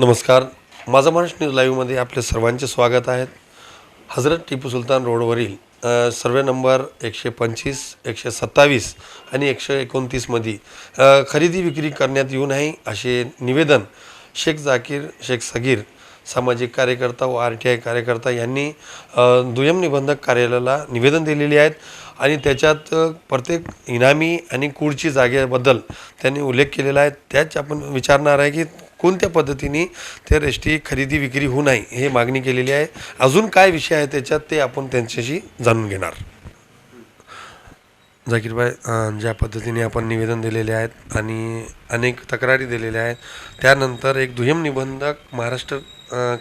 नमस्कार. माझा महाराष्ट्र न्यूज लाईव्हमध्ये आपले सर्वांचे स्वागत आहेत हजरत टिपू सुलतान रोडवरील सर्वे नंबर एकशे पंचवीस एकशे सत्तावीस आणि एकशे एकोणतीसमध्ये खरेदी विक्री करण्यात येऊ नये असे निवेदन शेख जाकीर शेख सगीर सामाजिक कार्यकर्ता व आर टी आय कार्यकर्ता यांनी दुय्यम निबंधक कार्यालयाला निवेदन दिलेले आहेत आणि त्याच्यात प्रत्येक इनामी आणि कुडची जागेबद्दल त्यांनी उल्लेख केलेला आहे. त्याच आपण विचारणार आहे की कोणत्या पद्धतीने ते रेष्टी खरेदी विक्री होऊ नये हे मागणी केलेली आहे. अजून काय विषय आहे त्याच्यात ते आपण त्यांच्याशी जाणून घेणार. जाकीरबाई ज्या पद्धतीने आपण निवेदन दिलेले आहेत आणि अनेक तक्रारी दिलेल्या आहेत त्यानंतर एक दुय्यम निबंधक महाराष्ट्र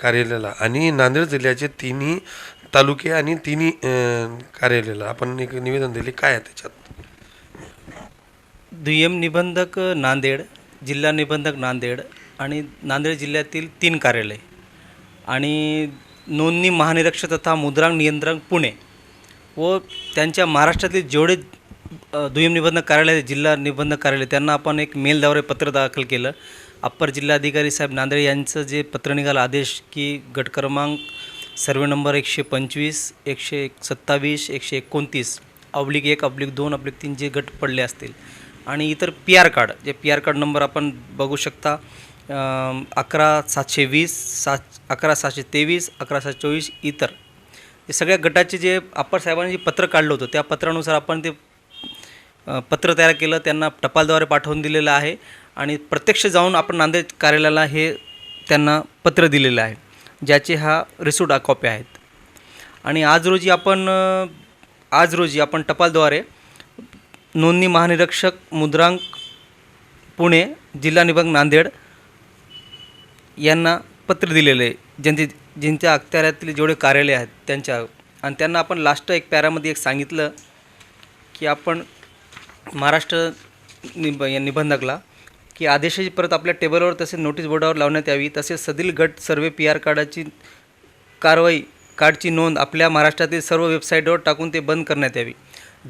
कार्यालयाला आणि नांदेड जिल्ह्याचे तिन्ही तालुके आणि तिन्ही कार्यालयाला आपण एक निवेदन दिले. काय आहे त्याच्यात? दुय्यम निबंधक नांदेड जिल्हा निबंधक नांदेड आणि नांदेड जिल्ह्यातील तीन कार्यालय आणि नोंदणी महानिरीक्षक तथा मुद्रांक नियंत्रण पुणे व त्यांच्या महाराष्ट्रातील जेवढे दुय्यम निबंधक कार्यालय जिल्हा निबंधक कार्यालय त्यांना आपण एक मेलद्वारे पत्र दाखल केलं. अप्पर जिल्हाधिकारी साहेब नांदेड यांचं जे पत्र निघालं आदेश की गट क्रमांक सर्वे नंबर एकशे पंचवीस एकशे एक सत्तावीस एकशे एकोणतीस अब्लिक एक अब्लिक दोन अब्लिक तीन जे गट पडले असतील. आणि इतर P R card J P R card number आपण बघू शकता. अकरा सातशे वीस सात अकरा सातशे तेवीस अकरा सातशे चोवीस इतर. हे सगळ्या गटाचे जे अप्पर साहेबांनी जे पत्र काढलं होतं त्या पत्रानुसार आपण ते पत्र तयार केलं त्यांना टपालद्वारे पाठवून दिलेलं आहे आणि प्रत्यक्ष जाऊन आपण नांदेड कार्यालयाला हे त्यांना पत्र दिलेलं आहे ज्याचे हा रिसूट कॉप्या आहेत. आणि आज रोजी आपण आज रोजी आपण टपालद्वारे नोंदणी महानिरीक्षक मुद्रांक पुणे जिल्हा निबंध नांदेड यांना पत्र दिलेलं आहे. ज्यांचे ज्यांच्या अखत्यारातील जेवढे कार्यालय आहेत त्यांच्या. आणि त्यांना आपण लास्ट एक पॅरामध्ये एक सांगितलं की आपण महाराष्ट्र निब या निबंधकला की आदेशाची परत आपल्या टेबलवर तसेच नोटीस बोर्डावर लावण्यात यावी. तसेच सदील गट सर्वे पी आर कार्डाची कारवाई कार्डची नोंद आपल्या महाराष्ट्रातील सर्व वेबसाईटवर टाकून ते बंद करण्यात यावी.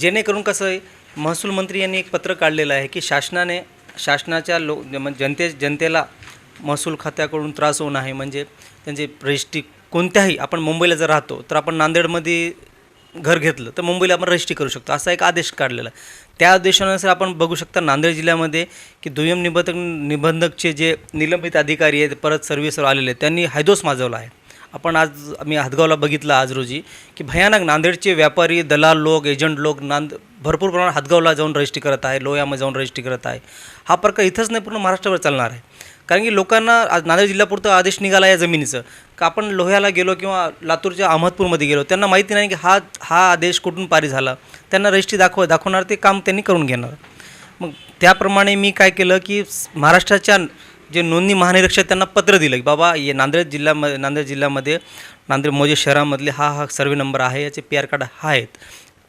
जेणेकरून कसं आहे महसूल मंत्री यांनी एक पत्र काढलेलं आहे की शासनाने शासनाच्या लो जनते जनतेला महसूल खात्याकडून त्रास होऊन आहे. म्हणजे त्यांचे रजिस्ट्री कोणत्याही आपण मुंबईला जर राहतो तर आपण नांदेडमध्ये घर घेतलं तर मुंबईला आपण रजिस्ट्री करू शकतो. असा एक आदेश काढलेला आहे. त्या आदेशानुसार आपण बघू शकता नांदेड जिल्ह्यामध्ये की दुय्यम निबंधक निबंधकचे जे निलंबित अधिकारी आहेत परत सर्व्हिसवर आलेले आहेत त्यांनी हैदोस माजवला आहे. आपण आज आम्ही हातगावला बघितलं आज रोजी की भयानक नांदेडचे व्यापारी दलाल लोक एजंट लोक नांद भरपूर प्रमाणात हातगावला जाऊन रजिस्ट्री करत आहे लोह्यामध्ये जाऊन रजिस्ट्री करत आहे. हा प्रकार इथंच नाही पूर्ण महाराष्ट्रावर चालणार आहे. कारण की लोकांना आज नांदेड जिल्ह्यापुरतं आदेश निघाला या जमिनीचं. का आपण लोह्याला गेलो किंवा लातूरच्या अहमदपूरमध्ये गेलो त्यांना माहिती नाही की हा हा आदेश कुठून पारित झाला. त्यांना रजिस्ट्री दाखव दाखवणार ते काम त्यांनी करून घेणार. मग त्याप्रमाणे मी काय केलं की महाराष्ट्राच्या जे नोंदणी महानिरीक्षक त्यांना पत्र दिलं की बाबा ये नांदेड जिल्ह्यामध्ये नांदेड जिल्ह्यामध्ये नांदेड मोजे शहरामधले हा हा सर्वे नंबर आहे याचे पी आर कार्ड हा आहेत.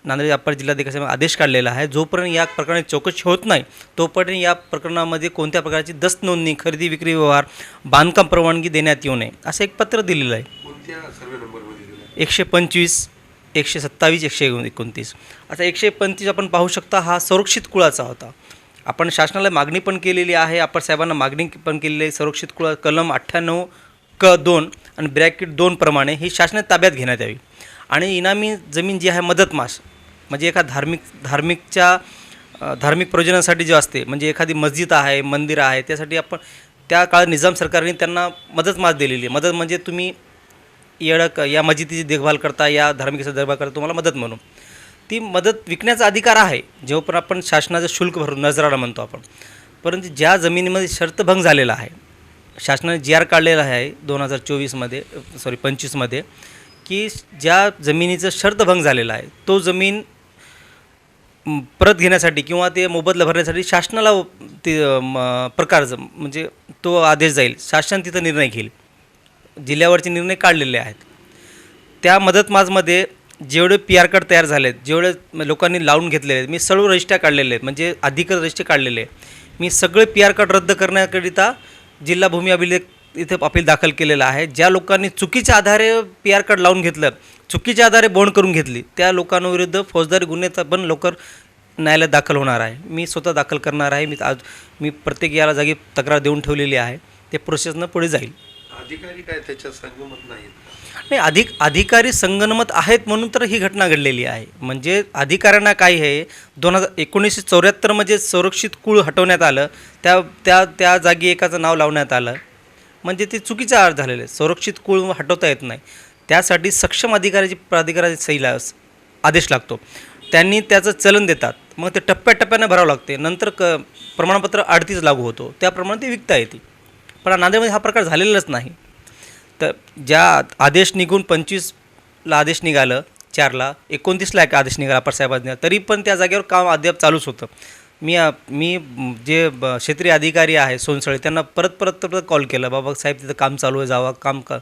नांदेड अप्पर जिल्हाधिकारी आदेश काढलेला आहे. जोपर्यंत या प्रकरणाची चौकशी होत नाही तोपर्यंत या प्रकरणामध्ये कोणत्या प्रकारची दस्त नोंदणी खरेदी विक्री व्यवहार बांधकाम परवानगी देण्यात येऊ नये असं एक पत्र दिलेलं आहे. एकशे पंचवीस एकशे सत्तावीस एकशे एकोणतीस. आता एकशे पंचवीस आपण पाहू शकता हा संरक्षित कुळाचा होता. आपण शासनाला मागणी पण केलेली आहे आपण साहेबांना मागणी पण केलेली आहे संरक्षित कुळा कलम अठ्ठ्याण्णव क दोन आणि ब्रॅकेट दोन प्रमाणे ही शासनाने ताब्यात घेण्यात यावी. आणि इनामी जमीन जी आहे मदत मास म्हणजे एका धार्मिक धार्मिकच्या धार्मिक प्रयोजनासाठी जे असते म्हणजे एखादी मस्जिद आहे मंदिर आहे त्यासाठी आपण त्या काळात निजाम सरकारने त्यांना मदत मास दिलेली आहे. मदत म्हणजे तुम्ही येडक या मस्जिदीची देखभाल करता या धार्मिक देखभाल करता तुम्हाला मदत म्हणून. ती मदत विकण्याचा अधिकार आहे जेव्हापर्यंत आपण शासनाचं शुल्क भरून नजराला म्हणतो आपण. परंतु ज्या जमिनीमध्ये शर्तभंग झालेला आहे शासनाने जी आर काढलेला आहे दोन हजार चोवीसमध्ये सॉरी पंचवीसमध्ये की ज्या जमिनीचं शर्तभंग झालेला आहे तो जमीन परत घेण्यासाठी किंवा ते मोबदला भरण्यासाठी शासनाला ते म, प्रकारचं म्हणजे तो आदेश जाईल. शासन तिथं निर्णय घेईल. जिल्ह्यावरचे निर्णय काढलेले आहेत. त्या मदत माजमध्ये जेवढे पी आर कार्ड तयार झाले आहेत जेवढे लोकांनी लावून घेतलेले आहेत मी सर्व रजिस्ट्या काढलेले आहेत म्हणजे अधिकृत रजिस्टर काढलेले मी सगळे पी आर कार्ड रद्द करण्याकरिता जिल्हा भूमी अभिलेख इथे अपील दाखल केलेलं आहे. ज्या लोकांनी चुकीच्या आधारे पी आर कार्ड लावून घेतलं चुकीच्या आधारे बोंड करून घेतली. त्या लोकांविरुद्ध फौजदारी गुन्ह्याचा पण लवकर न्यायालयात दाखल होणार आहे. मी स्वतः दाखल करणार आहे. मी आज मी प्रत्येक याला जागी तक्रार देऊन ठेवलेली आहे. ते प्रोसेसनं पुढे जाईल. अधिकारी काय त्याच्या संगमत नाहीत नाही अधिक अधिकारी संगनमत आहेत म्हणून तर ही घटना घडलेली आहे. म्हणजे अधिकाऱ्यांना काय आहे दोन हजार एकोणीसशे चौऱ्याहत्तरमध्ये संरक्षित कुळ हटवण्यात आलं. त्या त्या त्या जागी एकाचं नाव लावण्यात आलं. म्हणजे ते चुकीचा अर्थ झालेलं आहे. संरक्षित कुळ हटवता येत नाही. त्यासाठी सक्षम अधिकाऱ्याची प्राधिकाराची सही ला आदेश लागतो. त्यांनी त्याचं चलन देतात. मग ते टप्प्याटप्प्यानं भरावं लागते. नंतर क प्रमाणपत्र अडतीच लागू होतो. त्याप्रमाणे ते विकता येते पण नांदेडमध्ये हा प्रकार झालेलाच नाही. तर ज्या आदेश निघून पंचवीसला आदेश निघालं चारला एकोणतीसला एक आदेश निघाला अप्परसाहेबांनी तरी पण त्या जागेवर काम अद्याप चालूच होतं. मी मी जे ब- क्षेत्रीय अधिकारी आहे सोनसळे त्यांना परत परत परत कॉल केला. बाबा साहेब तिथं काम चालू आहे जावा काम का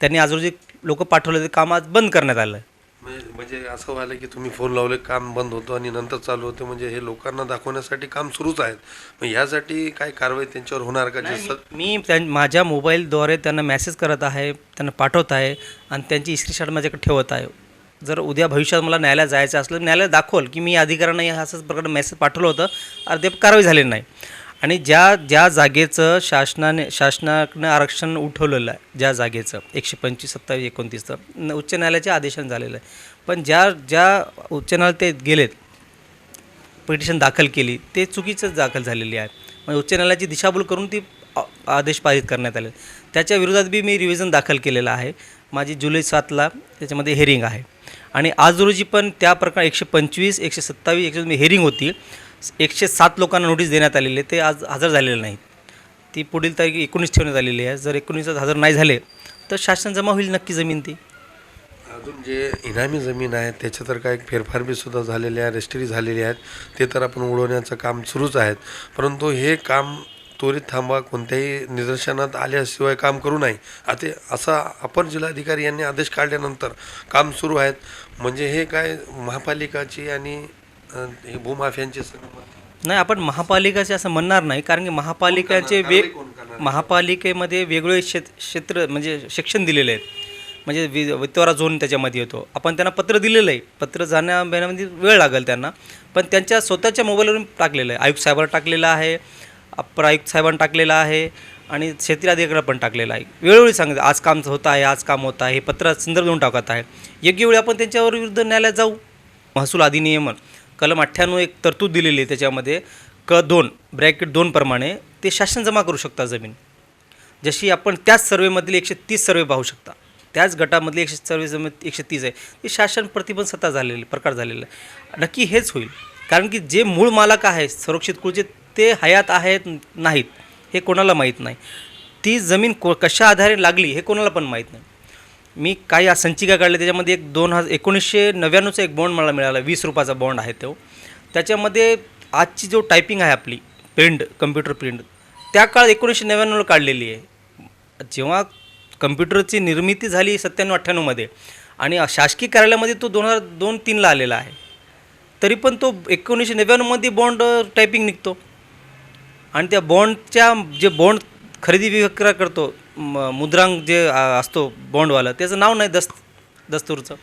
त्यांनी आजूबाजू लोक पाठवले ते काम आज बंद करण्यात आलं. म्हणजे म्हणजे असं व्हायला की तुम्ही फोन लावले काम बंद होतं आणि नंतर चालू होते. म्हणजे हे लोकांना दाखवण्यासाठी काम सुरूच आहेत. मग ह्यासाठी काय कारवाई त्यांच्यावर होणार का? जे स- मी त्यां माझ्या मोबाईलद्वारे त्यांना मेसेज करत आहे त्यांना पाठवत आहे आणि त्यांची स्क्रीनशॉट माझ्याकडे ठेवत आहे. जर उद्या भविष्यात मला न्यायालयात जायचं असलं न्यायालयात दाखवल की मी अधिकाऱ्यांना या असंच प्रकारे मेसेज पाठवलं होतं अद्याप कारवाई झालेली नाही. आणि ज्या ज्या जागेचं शासनाने शासनानं आरक्षण उठवलेलं आहे ज्या जागेचं एकशे पंचवीस सत्तावीस एकोणतीसचं उच्च न्यायालयाच्या आदेशानं झालेलं आहे पण ज्या ज्या उच्च न्यायालयात ते गेलेत पिटिशन दाखल केली ते चुकीचंच दाखल झालेली आहे म्हणजे उच्च न्यायालयाची दिशाभूल करून ती आदेश पारित करण्यात आले त्याच्या विरोधात बी मी रिव्हिजन दाखल केलेलं आहे माझी जुलै सातला त्याच्यामध्ये हेरिंग आहे आणि आज रोजी पण त्या प्रकार एकशे पंचवीस एकशे सत्तावीस एकशे हेरिंग होती एकशे सात लोकांना नोटीस देण्यात आलेली आहे ते आज हजर झालेले नाहीत. ती पुढील तारीख एकोणीस ठेवण्यात आलेली आहे. जर एकोणीसच हजर नाही झाले तर शासन जमा होईल नक्की जमीन ती. अजून जे इनामी जमीन आहे त्याच्या तर काय फेरफार बी सुद्धा झालेले आहे रजिस्ट्री झालेली आहेत. ते तर आपण उडवण्याचं काम सुरूच आहेत. परंतु हे काम त्वरित थांबा कोणत्याही निदर्शनात आल्याशिवाय काम करू नये. आता असा अपर जिल्हाधिकारी यांनी आदेश काढल्यानंतर काम सुरू आहेत. म्हणजे हे काय महापालिकाची आणि हे भूमाफियांची नाही आपण महापालिकाचे असं म्हणणार नाही कारण की महापालिकाचे वेग? महापालिकेमध्ये वेगवेगळे क्षेत्र क्षेत्र म्हणजे सेक्शन दिलेले आहेत. म्हणजे वि वित्तवारा झोन त्याच्यामध्ये येतो. आपण त्यांना पत्र दिलेलं आहे. पत्र जाण्या येण्यामध्ये वेळ लागेल त्यांना. पण त्यांच्या स्वतःच्या मोबाईलवरून टाकलेलं आहे. आयुक्त साहेबांना टाकलेलं आहे. अप्पर आयुक्त साहेबांना टाकलेलं आहे. आणि क्षेत्रीय अधिकाऱ्याला पण टाकलेलं आहे. वेळोवेळी सांगत आज काम होत आहे आज काम होत आहे. हे पत्र संदर्भ देऊन टाकत आहे. योग्य वेळी आपण त्यांच्यावर विरुद्ध न्यायालयात जाऊ. महसूल अधिनियमन. कलम अठ्ठ्याण्णव एक तरतूद दिलेली आहे त्याच्यामध्ये क दोन ब्रॅकेट दोनप्रमाणे ते शासन जमा करू शकता जमीन. जशी आपण त्याच सर्वेमधली एकशे तीस सर्वे पाहू शकता. त्याच गटामधली एकशे सर्वे जमीन एकशे तीस आहे. ते शासन प्रतिबंध सत्ता झालेले प्रकार झालेला. आहे नक्की हेच होईल. कारण की जे मूळ मालक आहे संरक्षित कुळचे ते हयात आहेत नाहीत. हे कोणाला माहीत नाही. ती जमीन को कशा आधारे लागली हे कोणाला पण माहीत नाही. मी काही संचिका काढल्या त्याच्यामध्ये एक दोन हजार एकोणीसशे नव्याण्णवचा एक बॉन्ड मला मिळाला वीस रुपयाचा बॉन्ड आहे तो. त्याच्यामध्ये आजची जो टायपिंग आहे आपली प्रिंट कम्प्युटर प्रिंट त्या काळात एकोणीसशे नव्याण्णवला काढलेली आहे. जेव्हा कम्प्युटरची निर्मिती झाली सत्त्याण्णव अठ्ठ्याण्णवमध्ये आणि शासकीय कार्यालयामध्ये तो दोन हजार दोन तीनला आलेला आहे. तरी पण तो एकोणीसशे नव्याण्णवमध्ये बॉन्ड टायपिंग निघतो. आणि त्या बॉन्डच्या जे बॉन्ड खरेदी विक्रा करतो म- मुद्रांक जे असतो बॉन्डवाला त्याचं नाव नाही दस्त दस्तूरचं.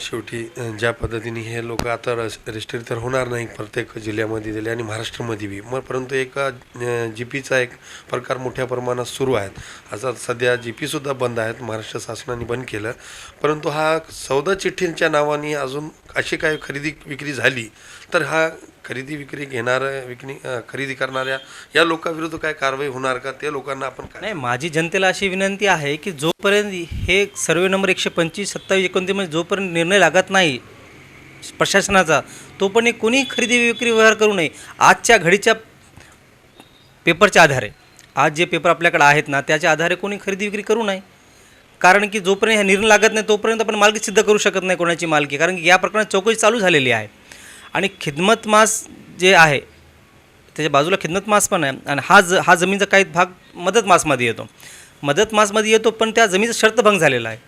शेवटी ज्या पद्धतीने हे लोक आता रस रजिस्टर तर होणार नाही प्रत्येक जिल्ह्यामध्ये दिले आणि महाराष्ट्रामध्ये बी. मग परंतु एक जी पीचा एक प्रकार मोठ्या प्रमाणात सुरू आहेत. आता सध्या जी पीसुद्धा बंद आहेत महाराष्ट्र शासनाने बंद केलं. परंतु हा सौदा चिठ्ठींच्या नावाने अजून अशी काही खरेदी विक्री झाली तर हा खरेदी विक्री घेणाऱ्या विक्री खरेदी करणाऱ्या या लोकांविरुद्ध काय कारवाई होणार का? त्या लोकांना आपण काय नाही माझी जनतेला अशी विनंती आहे की जोपर्यंत हे सर्वे नंबर एकशे पंचवीस सत्तावीस एकोणतीसमध्ये जोपर्यंत निर्णय लागत नाही प्रशासनाचा तोपर्यंत कोणी खरेदी विक्री व्यवहार करू नये. आजच्या घडीच्या पेपरच्या आधारे. आज जे पेपर आपल्याकडे आहेत ना त्याच्या आधारे कोणी खरेदी विक्री करू नये. कारण की जोपर्यंत हा निर्णय लागत नाही तोपर्यंत आपण मालकी सिद्ध करू शकत नाही कोणाची मालकी. कारण की या प्रकरणात चौकशी चालू झालेली आहे. आणि खिदमत मास जे आहे त्याच्या बाजूला खिदमत मास पण आहे. आणि हा ज हा जमीनचा काही भाग मदत मासमध्ये येतो. मदत मासमध्ये येतो पण त्या जमीनचा शर्तभंग झालेला आहे.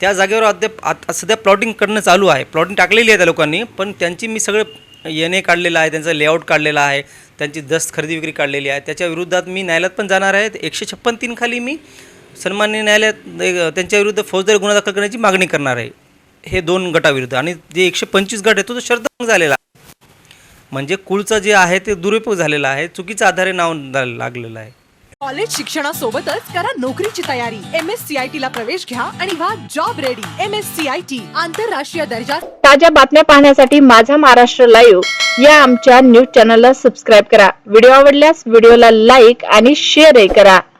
त्या जागेवर अद्याप आता सध्या प्लॉटिंग करणं चालू आहे. प्लॉटिंग टाकलेली आहे त्या लोकांनी पण त्यांची मी सगळं येणे काढलेलं आहे त्यांचं लेआउट काढलेला आहे त्यांची दस्त खरेदी विक्री काढलेली आहे. त्याच्या विरुद्धात मी न्यायालयात पण जाणार आहे. एकशे छप्पन तीन खाली मी सन्मान्य न्यायालयात एक- त्यांच्या विरुद्ध फौजदारी गुन्हा दाखल करण्याची मागणी करणार आहे. हे दोन गटाविरुद्ध. आणि जे एकशे पंचवीस गट आहे तो शर्तभंग झालेला आहे. म्हणजे कुळचं जे आहे ते दुरुपयोग झालेला आहे चुकीच्या आधारे नाव लागलेलं आहे. कॉलेज शिक्षणासोबतच करा नोकरीची तयारी. M S C I T ला प्रवेश घ्या आणि व्हा job ready M S C I T आंतरराष्ट्रीय दर्जा ताज्या बातम्या पाहण्यासाठी माझा महाराष्ट्र लाईव्ह या आमच्या न्यूज चॅनलला सबस्क्राईब करा. व्हिडिओ आवडल्यास व्हिडिओला लाईक आणि शेअरही करा.